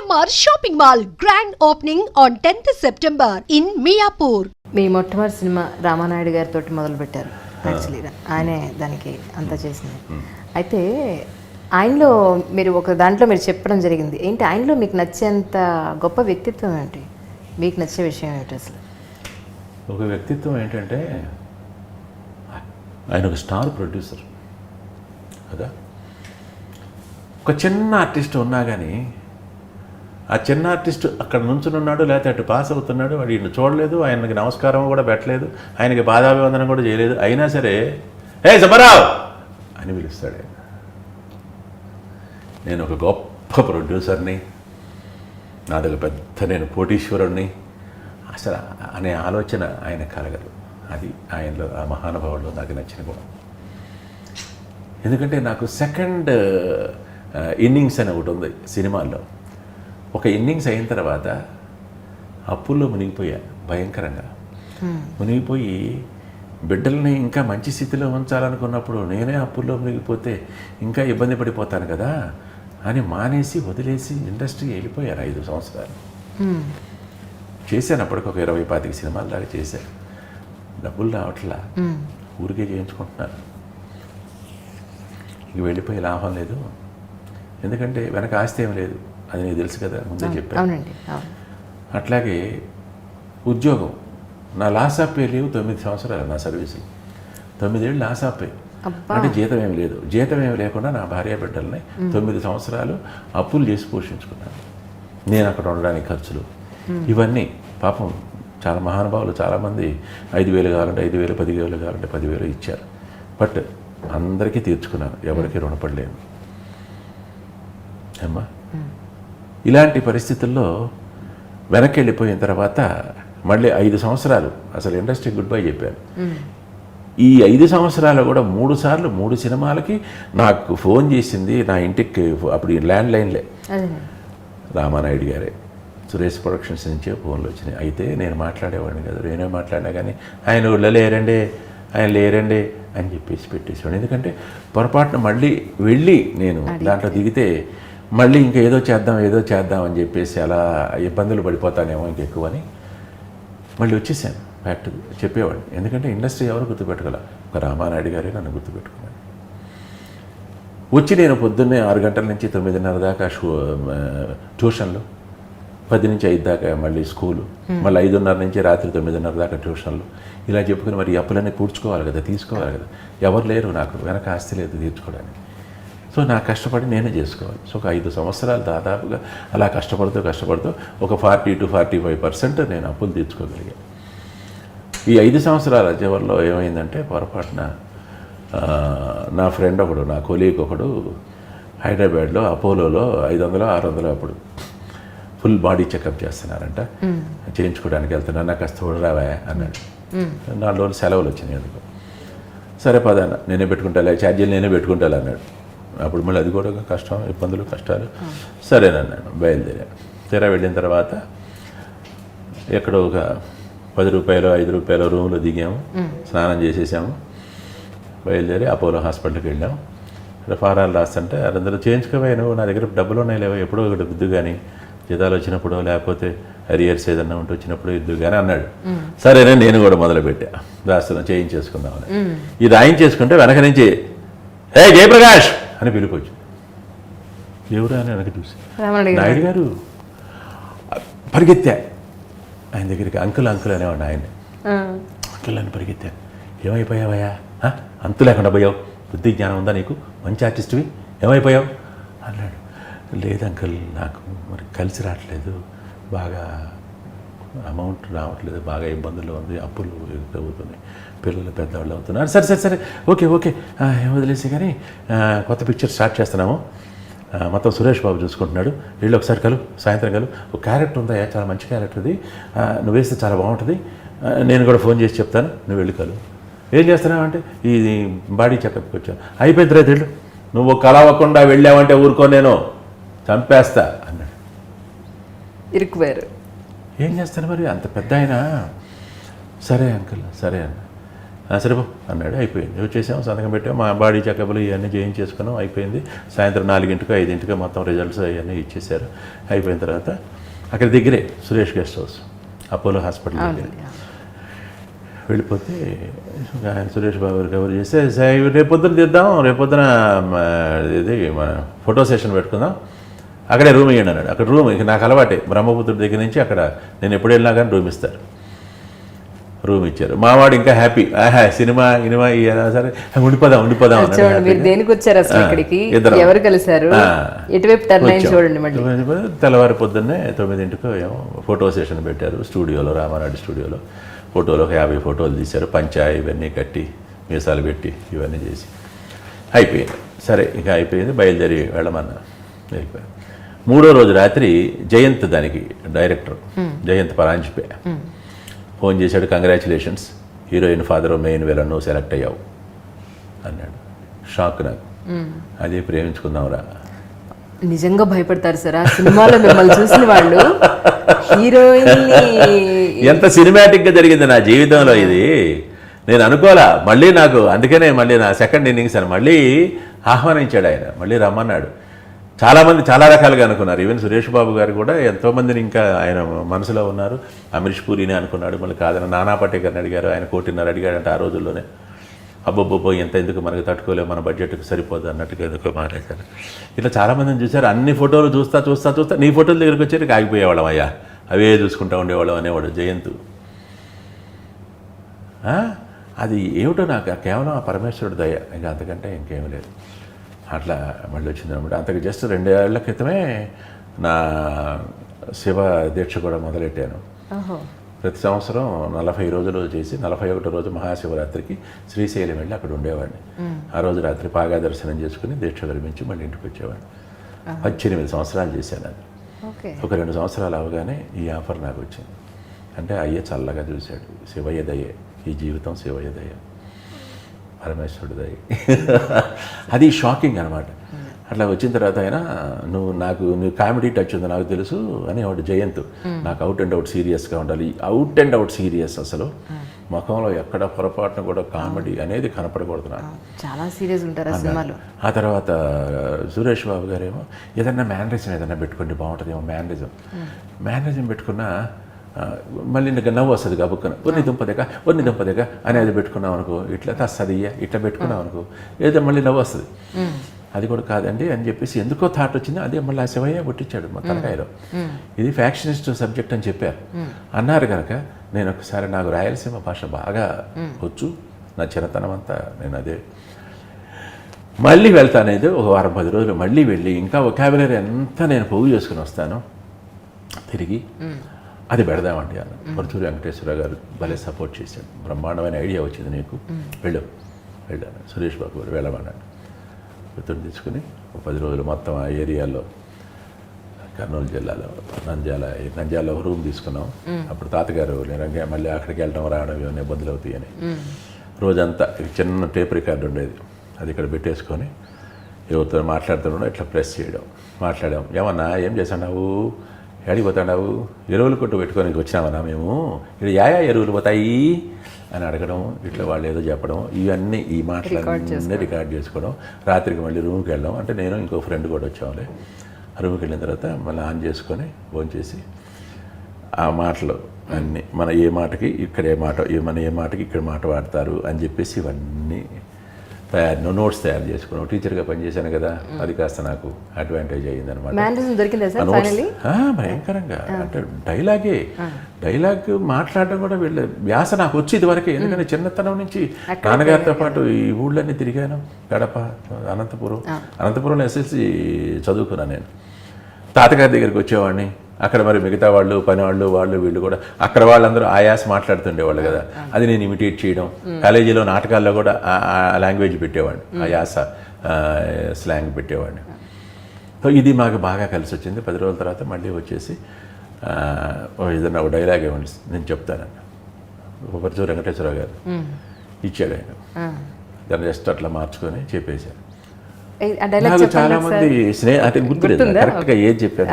CMR shopping mall grand opening on 10th September in Miyapur మీ మొట్టమొదటి cinema Ramanaidu గారితో మొదలుపెట్టారు actually ఆయనే దానికి అంతా చేసింది. అయితే ఆయనలో మీరు ఒక దాంట్లో మీరు చెప్పడం జరిగింది. ఏంటి? ఆయనలో మీకు నచ్చేంత గొప్ప వ్యక్తిత్వం ఏంటి? మీకు నచ్చే విషయం ఏమిటి అసలు? ఒక వ్యక్తిత్వం ఏంటంటే ఆయన ఒక స్టార్ ప్రొడ్యూసర్. కదా? ఒక చిన్న ఆర్టిస్ట్ ఉన్నా కానీ ఆ చిన్న ఆర్టిస్ట్ అక్కడ నుంచునున్నాడు లేకపోతే అటు పాస్ అవుతున్నాడు వాడు ఈయన చూడలేదు ఆయనకి నమస్కారం కూడా పెట్టలేదు ఆయనకి బాధాభివందనం కూడా చేయలేదు. అయినా సరే ఏ సుబ్బారావు! అని పిలుస్తాడు ఆయన. నేను ఒక గొప్ప ప్రొడ్యూసర్ని నాది ఒక పెద్ద నేను కోటీశ్వరుణ్ణి. అసలు అనే ఆలోచన ఆయన కలగదు. అది ఆయనలో ఆ మహానుభావుల్లో నాకు నచ్చిన గుణం. ఎందుకంటే నాకు సెకండ్ ఇన్నింగ్స్ అని ఒకటి ఉంది సినిమాల్లో. ఒక ఇన్నింగ్స్ అయిన తర్వాత అప్పుల్లో మునిగిపోయా భయంకరంగా. మునిగిపోయి బిడ్డల్ని ఇంకా మంచి స్థితిలో ఉంచాలనుకున్నప్పుడు నేనే అప్పుల్లో మునిగిపోతే ఇంకా ఇబ్బంది పడిపోతాను కదా అని మానేసి వదిలేసి ఇండస్ట్రీ వెళ్ళిపోయాను ఐదు సంవత్సరాలు. చేశాను అప్పటికి ఒక ఇరవై పాతిక సినిమాల దాకా చేశాను. డబ్బులు రావట్లా. ఊరికే చేయించుకుంటున్నాను. ఇంక వెళ్ళిపోయే లాభం లేదు. ఎందుకంటే వెనక ఆస్తి ఏం లేదు. అది నీకు తెలుసు కదా ముందే చెప్పాను. అట్లాగే ఉద్యోగం. నా లాస్ ఆఫ్ పే లేవు తొమ్మిది సంవత్సరాలు నా సర్వీసులు. తొమ్మిదేళ్ళు లాస్ ఆఫ్ పే. అంటే జీతం ఏం లేదు. జీతం ఏం లేకుండా నా భార్య బిడ్డల్ని తొమ్మిది సంవత్సరాలు అప్పులు చేసి పోషించుకున్నాను. నేను అక్కడ ఉండడానికి ఖర్చులు. ఇవన్నీ పాపం చాలా మహానుభావులు చాలామంది ఐదు వేలు కావాలంటే ఐదు వేలు పది వేలు కావాలంటే పదివేలు ఇచ్చారు. బట్ అందరికీ తీర్చుకున్నాను. ఎవరికి రుణపడలేను. అమ్మా. ఇలాంటి పరిస్థితుల్లో వెనక్కి వెళ్ళిపోయిన తర్వాత మళ్ళీ ఐదు సంవత్సరాలు అసలు ఇండస్ట్రీ గుడ్ బై చెప్పాను ఈ ఐదు సంవత్సరాలు కూడా మూడు సార్లు మూడు సినిమాలకి నాకు ఫోన్ చేసింది నా ఇంటికి అప్పుడు ల్యాండ్ లైన్లే రామానాయుడు గారే. సురేష్ ప్రొడక్షన్స్ నుంచే ఫోన్లు వచ్చినాయి. అయితే నేను మాట్లాడేవాడిని కదా. నేనే మాట్లాడినా కానీ ఆయన ఊళ్ళో లేరండి ఆయన లేరండి అని చెప్పేసి పెట్టేసేవాడు ఎందుకంటే పొరపాటున మళ్ళీ వెళ్ళి నేను దాంట్లో దిగితే మళ్ళీ ఇంకా ఏదో చేద్దాం ఏదో చేద్దాం అని చెప్పేసి అలా ఇబ్బందులు పడిపోతానేమో ఇంకెక్కువని మళ్ళీ వచ్చేసాను. బ్యాక్ టు చెప్పేవాడిని. ఎందుకంటే ఇండస్ట్రీ ఎవరు గుర్తుపెట్టుకోలే. ఒక రామానాయుడు గారే నన్ను గుర్తుపెట్టుకున్నాను వచ్చి నేను పొద్దున్నే ఆరు గంటల నుంచి తొమ్మిదిన్నర దాకా షూ ట్యూషన్లు. పది నుంచి ఐదు దాకా మళ్ళీ స్కూలు. మళ్ళీ ఐదున్నర నుంచి రాత్రి తొమ్మిదిన్నర దాకా ట్యూషన్లు. ఇలా చెప్పుకుని మరి అప్పులన్నీ పూడ్చుకోవాలి కదా తీసుకోవాలి కదా. ఎవరు లేరు నాకు వెనక ఆస్తి లేదు తీర్చుకోవడానికి. సో నా కష్టపడి నేనే చేసుకోవాలి. సో ఒక ఐదు సంవత్సరాలు దాదాపుగా అలా కష్టపడుతూ కష్టపడుతూ ఒక forty two forty five percent నేను అప్పులు తీర్చుకోగలిగాను. ఈ ఐదు సంవత్సరాల చివరిలో ఏమైందంటే పొరపాటున నా ఫ్రెండ్ ఒకడు నా కొలీగ్ ఒకడు హైదరాబాద్లో అపోలోలో ఐదు వందలు ఆరు వందలు అప్పుడు ఫుల్ బాడీ చెకప్ చేస్తున్నారంట. చేయించుకోవడానికి వెళ్తున్నా నాకు కాస్త తోడు రావా అన్నాడు నాలుగు రోజులు సెలవులు వచ్చినాయి అందుకు. సరే పదాన్న నేనే పెట్టుకుంటా ఛార్జీలు నేనే పెట్టుకుంటా అన్నాడు. అప్పుడు మళ్ళీ అది కూడా కష్టం ఇబ్బందులు కష్టాలు. సరేనన్నాను బయలుదేరాను తీరా వెళ్ళిన తర్వాత ఎక్కడో ఒక పది రూపాయలు ఐదు రూపాయలు రూమ్లో దిగాము. స్నానం చేసేసాము. బయలుదేరి అపోలో హాస్పిటల్కి వెళ్ళాము ఫారాలు రాస్తుంటే అందరూ చేయించుకోవా నువ్వు నా దగ్గర డబ్బులు ఉన్నాయి లేవో? ఎప్పుడో ఒకటి ఇద్దు కానీ జీతాలు వచ్చినప్పుడు లేకపోతే అరియర్స్ ఏదన్నా ఉంటే వచ్చినప్పుడు ఇద్దు కానీ అన్నాడు. సరేనే నేను కూడా మొదలుపెట్టా. రాస్తున్నా చేయించేసుకుందామని. ఇది రాయించేసుకుంటే వెనక నుంచి ఏ జయప్రకాష్! అని పిలుపొచ్చు ఎవరు అని వెనక చూసి. నాయుడు గారు పరిగెత్తా ఆయన దగ్గరికి అంకుల్ అంకుల్ అనేవాడు ఆయన. అంకుల్ అని పరిగెత్తాను ఏమైపోయావయ్యా? అంతు లేకుండా పోయావు. బుద్ధి జ్ఞానం ఉందా నీకు? మంచి ఆర్టిస్ట్వి. ఏమైపోయావు? అన్నాడు. లేదు అంకుల్ నాకు మరి కలిసి రావట్లేదు. బాగా అమౌంట్ రావట్లేదు బాగా ఇబ్బందులు ఉంది అప్పులు అవుతున్నాయి పిల్లలు పెద్దవాళ్ళు అవుతున్నారు. సరే సరే సరే ఓకే ఓకే. ఏం వదిలేసి కానీ కొత్త పిక్చర్ స్టార్ట్ చేస్తున్నాము. మొత్తం సురేష్ బాబు చూసుకుంటున్నాడు. వీళ్ళు ఒకసారి కలు సాయంత్రం కలు. ఒక క్యారెక్టర్ ఉందా? చాలా మంచి క్యారెక్టర్ ఇది. నువ్వేస్తే నువ్వు వేస్తే చాలా బాగుంటుంది. నేను కూడా ఫోన్ చేసి చెప్తాను. నువ్వు వెళ్ళి కలు. ఏం చేస్తున్నావు అంటే ఇది బాడీ చెకప్కి వచ్చాను అయిపోయింది రే వెళ్ళు నువ్వు కలవకుండా వెళ్ళావంటే ఊరుకో నేను. చంపేస్తా అన్నాడు. ఇరుక్కుపోయారు. ఏం చేస్తాను మరి? అంత పెద్ద ఆయన సరే అంకుల్ సరే అన్న. "ఆ, సరే పో" అన్నాడు. అయిపోయింది. వచ్చేసాం సంతకం పెట్టాం మా బాడీ చెకప్లు ఇవన్నీ చేయించేసుకున్నాం. అయిపోయింది. సాయంత్రం నాలుగింటికో ఐదింటికో మొత్తం రిజల్ట్స్ అవన్నీ ఇచ్చేసారు అయిపోయిన తర్వాత అక్కడ దగ్గరే Suresh guest house Apollo hospital దగ్గర. వెళ్ళిపోతే ఆయన సురేష్ బాబు గారు కవర్ చేస్తే "సార్, రేపొద్దున తీద్దాం. రేపొద్దున ఇది మన ఫోటో సెషన్ పెట్టుకుందాం. అక్కడే రూమ్ ఇవ్వండి అన్నాడు. అక్కడ రూమ్ ఇక నాకు అలవాటే. బ్రహ్మపుత్రుడి దగ్గర నుంచి అక్కడ నేను ఎప్పుడు వెళ్ళినా కానీ రూమ్ ఇస్తారు. రూమ్ ఇచ్చారు. మావాడు ఇంకా హ్యాపీ. ఆహా సినిమా ఇనిమా సరే ఉండిపోదాం ఉండిపోదాం మీరు. దేనికి వచ్చారు అసలు ఇక్కడికి. ఎవరు కలిశారు. ఎటువైపు. చూడండి తెల్లవారి పొద్దున్నే తొమ్మిదింటికో ఏమో ఫోటో సెషన్ పెట్టారు స్టూడియోలో రామానాయుడు స్టూడియోలో. ఫోటోలో ఒక యాభై ఫోటోలు తీశారు. పంచా ఇవన్నీ కట్టి మీసాలు పెట్టి ఇవన్నీ చేసి. అయిపోయింది. సరే ఇక అయిపోయింది. బయలుదేరి వెళ్ళమన్నా వెళ్ళిపోయాను మూడో రోజు రాత్రి జయంత్ దానికి డైరెక్టర్ జయంత్ పరాంజిపే. ఫోన్ చేశాడు congratulations heroine father main villain నువ్వు సెలెక్ట్ అయ్యావు. అన్నాడు. షాక్ నాకు. అదే ప్రేమించుకుందాంరా. నిజంగా భయపడతారు సార్ ఆ సినిమాలో మిమ్మల్ని చూసిన వాళ్ళు. హీరోయిన్ ఎంత సినిమాటిక్గా జరిగింది నా జీవితంలో ఇది. నేను అనుకోలా మళ్ళీ నాకు అందుకనే మళ్ళీ నా సెకండ్ ఇన్నింగ్స్ అని మళ్ళీ ఆహ్వానించాడు ఆయన. మళ్ళీ రమ్మన్నాడు. చాలామంది చాలా రకాలుగా అనుకున్నారు. ఈవెన్ సురేష్ బాబు గారు కూడా ఎంతోమందిని ఇంకా ఆయన మనసులో ఉన్నారు. అమరీష్ పూరిని అనుకున్నాడు మళ్ళీ కాదని నానా పటేకర్ని అడిగారు. ఆయన కోటిన్నర అడిగాడంటే ఆ రోజుల్లోనే. అబ్బబ్బబ్బో ఎంత ఎందుకు మనకు తట్టుకోలేము మన బడ్జెట్కి సరిపోదు అన్నట్టుగా ఎందుకో మానేశారు ఇట్లా చాలామందిని చూశారు. అన్ని ఫోటోలు చూస్తా చూస్తా చూస్తా నీ ఫోటోల దగ్గరికి వచ్చేసరికి ఆగిపోయేవాళ్ళం అయ్యా. అవే చూసుకుంటా ఉండేవాళ్ళం అనేవాడు జయంతు. అది ఏమిటో నాకు కేవలం ఆ పరమేశ్వరుడు దయ. ఇంకా అంతకంటే ఇంకేమీ లేదు. అట్లా మళ్ళీ వచ్చింది అనమాట అంతకు జస్ట్ రెండేళ్ళ క్రితమే నా శివ దీక్ష కూడా మొదలెట్టాను. ప్రతి సంవత్సరం నలభై రోజులు చేసి నలభై ఒకటో రోజు మహాశివరాత్రికి శ్రీశైలం వెళ్ళి అక్కడ ఉండేవాడిని. ఆ రోజు రాత్రి పాగా దర్శనం చేసుకుని దీక్ష విరమించి మళ్ళీ ఇంటికి వచ్చేవాడిని. పద్దెనిమిది సంవత్సరాలు చేశాను అది. ఒక రెండు సంవత్సరాలు అవగానే ఈ ఆఫర్ నాకు వచ్చింది. అంటే అయ్యే చల్లగా చూశాడు. శివయ్య దయే ఈ జీవితం శివయ్య దయ. పరమేశ్వరుడు దయ అది షాకింగ్ అనమాట అట్లా వచ్చిన తర్వాత ఆయన నువ్వు నాకు నువ్వు కామెడీ టచ్ ఉంది నాకు తెలుసు అని ఒకటి జయంత్. నాకు అవుట్ అండ్ అవుట్ సీరియస్గా ఉండాలి. అవుట్ అండ్ అవుట్ సీరియస్ అసలు. ముఖంలో ఎక్కడ పొరపాటున కూడా కామెడీ అనేది కనపడకూడదు నాకు. చాలా సీరియస్ ఉంటారు సినిమాలో. ఆ తర్వాత సురేష్ బాబు గారేమో ఏదన్నా మేనరిజం ఏదన్నా పెట్టుకోండి బాగుంటుందేమో మేనరిజం మేనరిజం పెట్టుకున్నా మళ్ళీ నీకు నవ్వు వస్తుంది గబుక్కన ఒన్ని దుంపదేక? ఒన్ని దుంపదేక? అనేది పెట్టుకున్నాం అనుకో ఇట్లా తస్తుంది ఇట్లా పెట్టుకున్నాం అనుకో ఏదో మళ్ళీ నవ్వు వస్తుంది. అది కూడా కాదండి అని చెప్పేసి ఎందుకో థాట్ వచ్చింది అదే మళ్ళీ ఆ శివయ్య కొట్టించాడు మా తలకాయలో. ఇది ఫ్యాక్షనిస్ట్ సబ్జెక్ట్ అని చెప్పారు. అన్నారు కనుక నేను ఒకసారి నాకు రాయలసీమ భాష బాగా వచ్చు నా చిన్నతనం అంతా నేను అదే. మళ్ళీ వెళ్తానేది ఒక వారం పది రోజులు మళ్ళీ వెళ్ళి ఇంకా ఒకాబులరీ అంతా నేను పోగు చేసుకుని వస్తాను. తిరిగి అది పెడదామండి అన్న. పరుచూరి వెంకటేశ్వర గారు భలే సపోర్ట్ చేశాడు బ్రహ్మాండమైన ఐడియా వచ్చింది నీకు. వెళ్ళు. వెళ్ళాను సురేష్ బాబు గారు వెళ్ళమన్నాడు. గుర్తుని తీసుకుని ఒక పది రోజులు మొత్తం ఆ ఏరియాలో కర్నూలు జిల్లాలో నంద్యాల నంద్యాలలో ఒక రూమ్ తీసుకున్నాం. అప్పుడు తాతగారు నిరంగా మళ్ళీ అక్కడికి వెళ్ళడం రావడం ఇవన్నీ ఇబ్బందులు అవుతాయని రోజంతా ఇది చిన్న టేప్ రికార్డు ఉండేది. అది ఇక్కడ పెట్టేసుకొని ఎవరితో మాట్లాడుతున్నాడో. ఇట్లా ప్రెస్ చేయడం. మాట్లాడాం. ఏమన్నా? ఏం చేసావు ఎడికి పోతాడావు ఎరువులు కొట్టు పెట్టుకొని వచ్చినామన్నా మేము? ఇక్కడ యా ఎరువులు పోతాయి అని అడగడం ఇట్లా వాళ్ళు ఏదో చెప్పడం ఇవన్నీ ఈ మాటలన్నీ రికార్డ్ చేసుకోవడం. రాత్రికి మళ్ళీ రూమ్కి వెళ్ళడం అంటే నేను ఇంకో ఫ్రెండ్ కూడా వచ్చాములే రూమ్కి వెళ్ళిన తర్వాత మళ్ళీ ఆన్ చేసుకొని ఫోన్ చేసి ఆ మాటలు అన్నీ మన ఏ మాటకి ఇక్కడ ఏ మాట మన ఏ మాటకి ఇక్కడ మాట వాడతారు అని చెప్పేసి ఇవన్నీ తయారు నోట్స్ తయారు చేసుకున్నాం టీచర్గా పనిచేశాను కదా. అది కాస్త నాకు అడ్వాంటేజ్ అయ్యింది అనమాట భయంకరంగా. అంటే డైలాగే డైలాగ్ మాట్లాడడం కూడా వీళ్ళ వ్యాస నాకు వచ్చి ఇదివరకే ఎందుకంటే చిన్నతనం నుంచి నాన్నగారితో పాటు ఈ ఊళ్ళన్నీ తిరిగాను. గడప అనంతపురం. అనంతపురంలో ఎస్ఎల్సి చదువుకున్నాను నేను. తాతగారి దగ్గరికి వచ్చేవాడిని. అక్కడ మరి మిగతా వాళ్ళు పని వాళ్ళు వాళ్ళు వీళ్ళు కూడా అక్కడ వాళ్ళందరూ ఆయాస్ మాట్లాడుతుండేవాళ్ళు కదా. అది నేను ఇమిటేట్ చేయడం. కాలేజీలో నాటకాల్లో కూడా లాంగ్వేజ్ పెట్టేవాడిని. ఆ యాస స్లాంగ్ పెట్టేవాడిని. సో ఇది మాకు బాగా కలిసి వచ్చింది పది రోజుల తర్వాత మళ్ళీ వచ్చేసి ఏదన్నా ఒక డైలాగ్ ఇవ్వండి నేను చెప్తానన్న ఉపరిచూరు వెంకటేశ్వరరావు గారు ఇచ్చాడు ఆయన. దాన్ని జస్ట్ అట్లా మార్చుకొని చెప్పేశారు. ఆ డైలాగ్ నాకు చాలా మంది స్నేహ అంటే గుర్తులేదు? కరెక్ట్గా ఏది చెప్పారు.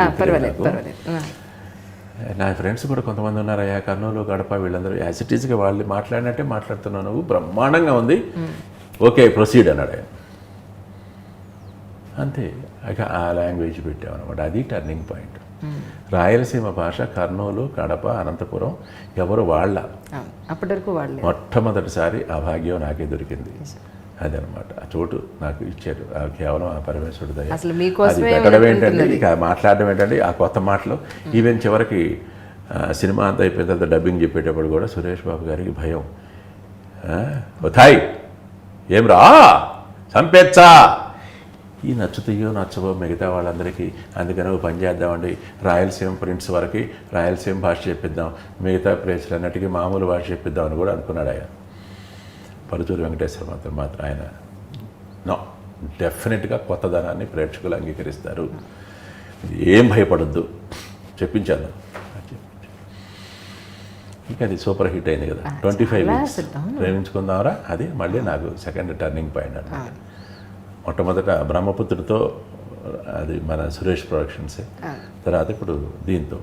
నా ఫ్రెండ్స్ కూడా కొంతమంది ఉన్నారు అయ్యా కర్నూలు గడప వీళ్ళందరూ యాసిటీస్గా వాళ్ళు మాట్లాడినట్టే మాట్లాడుతున్నావు నువ్వు బ్రహ్మాండంగా ఉంది. ఓకే ప్రొసీడ్ అన్నాడు ఆయన. అంతే ఇక ఆ లాంగ్వేజ్ పెట్టామన్నమాట. అది టర్నింగ్ పాయింట్. రాయలసీమ భాష కర్నూలు కడప అనంతపురం ఎవరు వాళ్ళ. అప్పటి వరకు వాళ్ళే. మొట్టమొదటిసారి ఆ భాగ్యం నాకే దొరికింది. అదనమాట. ఆ చోటు నాకు ఇచ్చారు. కేవలం ఆ పరమేశ్వరుడు దయ. అది పెట్టడం ఏంటంటే. ఇక మాట్లాడడం ఏంటంటే ఆ కొత్త మాటలు. ఈవెన్ చివరికి సినిమా అంతా అయిపోయిన తర్వాత డబ్బింగ్ చెప్పేటప్పుడు కూడా సురేష్ బాబు గారికి భయం. థాయ్! ఏం రా చంపేచ్చా? ఈ నచ్చుతాయో నచ్చవో మిగతా వాళ్ళందరికీ అందుకని ఓ పని చేద్దామండి. రాయలసీమ ప్రింట్స్ వరకు రాయలసీమ భాష చెప్పిద్దాం. మిగతా ప్లేస్లన్నిటికీ మామూలు భాష చెప్పిద్దాం అని కూడా అనుకున్నాడు ఆయన. పరుచూరు వెంకటేశ్వర మాత్రం మాత్రం ఆయన నో డెఫినెట్గా కొత్తదనాన్ని ప్రేక్షకులు అంగీకరిస్తారు. ఏం భయపడద్దు. చెప్పించాను ఇంకా అది సూపర్ హిట్ అయింది కదా. ట్వంటీ ఫైవ్ వీక్స్ అవును. ప్రేమించుకుందామరా? అది మళ్ళీ నాకు సెకండ్ టర్నింగ్ పాయింట్ అన్నమాట. మొట్టమొదట బ్రహ్మపుత్రుడితో అది మన సురేష్ ప్రొడక్షన్సే. తర్వాత ఇప్పుడు దీంతో.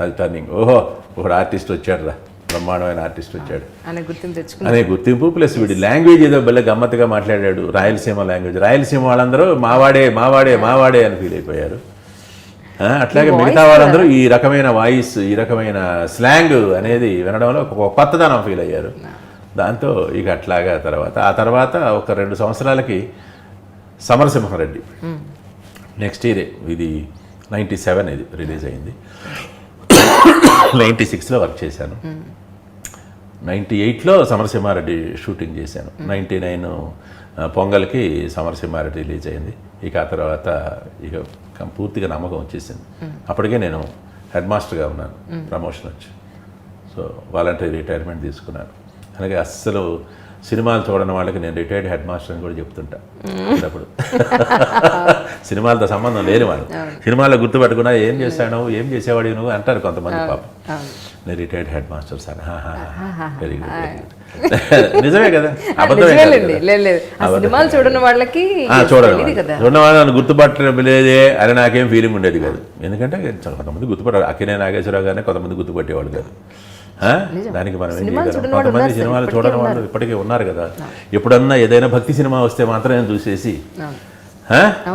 అది టర్నింగ్ ఓహో ఒకడు ఆర్టిస్ట్ వచ్చాడు రా బ్రహ్మాండమైన ఆర్టిస్ట్ వచ్చాడు. అనే గుర్తింపు అనే గుర్తింపు ప్లస్ వీడి లాంగ్వేజ్ ఏదో భలే గమ్మత్తుగా మాట్లాడాడు రాయలసీమ లాంగ్వేజ్. రాయలసీమ వాళ్ళందరూ మావాడే మావాడే మావాడే అని ఫీల్ అయిపోయారు. అట్లాగే మిగతా వాళ్ళందరూ ఈ రకమైన వాయిస్ ఈ రకమైన స్లాంగ్ అనేది వినడంలో ఒక కొత్తదనం ఫీల్ అయ్యారు. దాంతో ఇక అట్లాగా తర్వాత ఆ తర్వాత ఒక రెండు సంవత్సరాలకి సమరసింహారెడ్డి. నెక్స్ట్ ఇయర్ ఇది నైంటీ సెవెన్ ఇది రిలీజ్ అయింది. నైంటీ సిక్స్లో వర్క్ చేశాను. నైంటీ ఎయిట్లో సమరసింహారెడ్డి షూటింగ్ చేశాను. నైంటీ నైన్ పొంగల్కి సమరసింహారెడ్డి రిలీజ్ అయింది. ఇక ఆ తర్వాత ఇక పూర్తిగా నమ్మకం వచ్చేసింది. అప్పటికే నేను హెడ్ మాస్టర్గా ఉన్నాను. ప్రమోషన్ వచ్చి. సో వాలంటరీ రిటైర్మెంట్ తీసుకున్నాను. అలాగే అస్సలు సినిమాలు చూడని వాళ్ళకి నేను రిటైర్డ్ హెడ్ మాస్టర్ అని కూడా చెప్తుంటా అప్పుడు సినిమాలతో సంబంధం లేని వాళ్ళు. సినిమాలో గుర్తుపెట్టుకున్నా ఏం చేశాను ఏం చేసేవాడు నువ్వు అంటారు కొంతమంది పాపం. నేను retired head master sir very good నిజమే కదా? అబద్ధమే సినిమాలు. చూడని వాళ్ళకి ఆ, చూడండి తెలియదు కదా? చూడడం వల్ల నన్ను గుర్తుపట్టడం లేదే అని నాకేం ఫీలింగ్ ఉండేది కాదు. ఎందుకంటే కొంతమంది గుర్తుపట్టారు. అక్కినే నాగేశ్వరరావు గానే కొంతమంది గుర్తుపట్టేవాళ్ళు కాదు? దానికి మనం ఏం సినిమాలు చేయగలం? కొంతమంది సినిమాలు చూడడం వాళ్ళు ఇప్పటికీ ఉన్నారు కదా. ఎప్పుడన్నా ఏదైనా భక్తి సినిమా వస్తే మాత్రమే చూసేసి?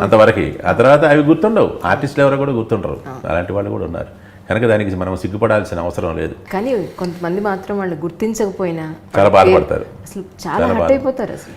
అంతవరకు. ఆ తర్వాత అవి గుర్తుండవు. ఆర్టిస్టులు ఎవరో కూడా గుర్తుండరు. అలాంటి వాళ్ళు కూడా ఉన్నారు. కనుక దానికి మనం సిగ్గుపడాల్సిన అవసరం లేదు. కానీ కొంతమంది మాత్రం వాళ్ళు గుర్తించకపోయినా చాలా బాధపడతారు. అసలు చాలా అయిపోతారు అసలు.